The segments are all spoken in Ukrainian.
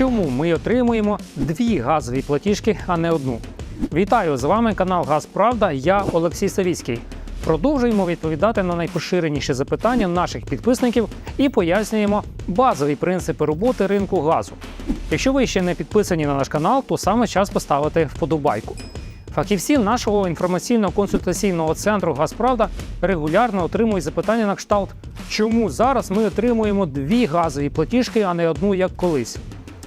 Чому ми отримуємо дві газові платіжки, а не одну? Вітаю з вами канал Газ Правда. Я Олексій Савіцький. Продовжуємо відповідати на найпоширеніші запитання наших підписників і пояснюємо базові принципи роботи ринку газу. Якщо ви ще не підписані на наш канал, то саме час поставити вподобайку. Фахівці нашого інформаційно-консультаційного центру Газправда регулярно отримують запитання на кшталт, чому зараз ми отримуємо дві газові платіжки, а не одну як колись.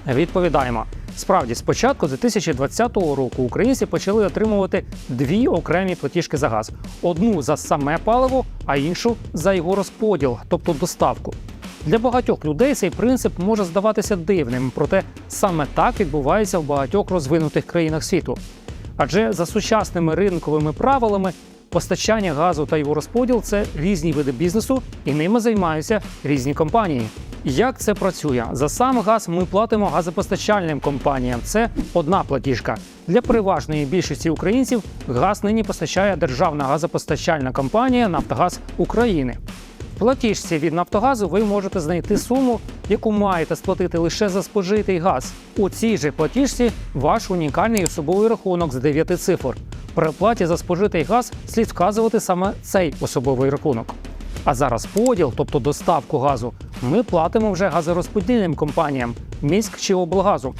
Відповідаємо. Справді, з початку 2020 року українці почали отримувати дві окремі платіжки за газ: одну за саме паливо, а іншу за його розподіл, тобто доставку. Для багатьох людей цей принцип може здаватися дивним, проте саме так відбувається в багатьох розвинутих країнах світу. Адже за сучасними ринковими правилами постачання газу та його розподіл це різні види бізнесу, і ними займаються різні компанії. Як це працює? За сам газ ми платимо газопостачальним компаніям. Це одна платіжка. Для переважної більшості українців газ нині постачає державна газопостачальна компанія Нафтогаз України. В платіжці від Нафтогазу ви можете знайти суму, яку маєте сплатити лише за спожитий газ. У цій же платіжці ваш унікальний особовий рахунок з 9 цифр. При оплаті за спожитий газ слід вказувати саме цей особовий рахунок. А за розподіл, тобто доставку газу, ми платимо вже газорозподільним компаніям міськ чи облгазу.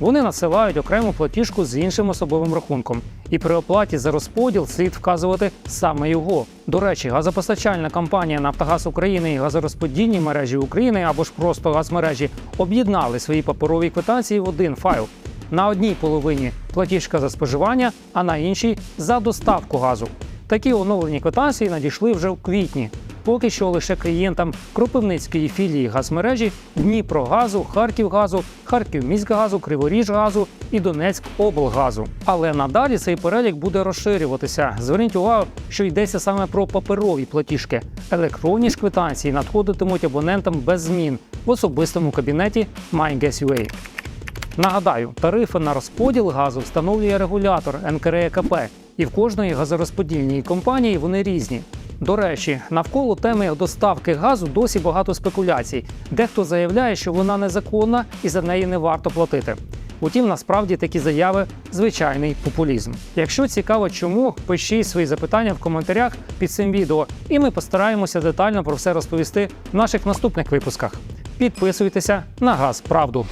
Вони насилають окрему платіжку з іншим особовим рахунком, і при оплаті за розподіл слід вказувати саме його. До речі, газопостачальна компанія Нафтогаз України і газорозподільні мережі України або ж просто газмережі об'єднали свої паперові квитанції в один файл. На одній половині платіжка за споживання, а на іншій за доставку газу. Такі оновлені квитанції надійшли вже в квітні. Поки що лише клієнтам Кропивницької філії газмережі, Дніпрогазу, Харківгазу, Харківміськгазу, Криворіжгазу і Донецькоблгазу. Але надалі цей перелік буде розширюватися. Зверніть увагу, що йдеться саме про паперові платіжки. Електронні ж квитанції надходитимуть абонентам без змін в особистому кабінеті MyGasUA. Нагадаю, тарифи на розподіл газу встановлює регулятор НКРЕКП, і в кожної газорозподільній компанії вони різні. До речі, навколо теми доставки газу досі багато спекуляцій. Дехто заявляє, що вона незаконна і за неї не варто платити. Утім, насправді такі заяви звичайний популізм. Якщо цікаво, чому пишіть свої запитання в коментарях під цим відео, і ми постараємося детально про все розповісти в наших наступних випусках. Підписуйтеся на газ Правду.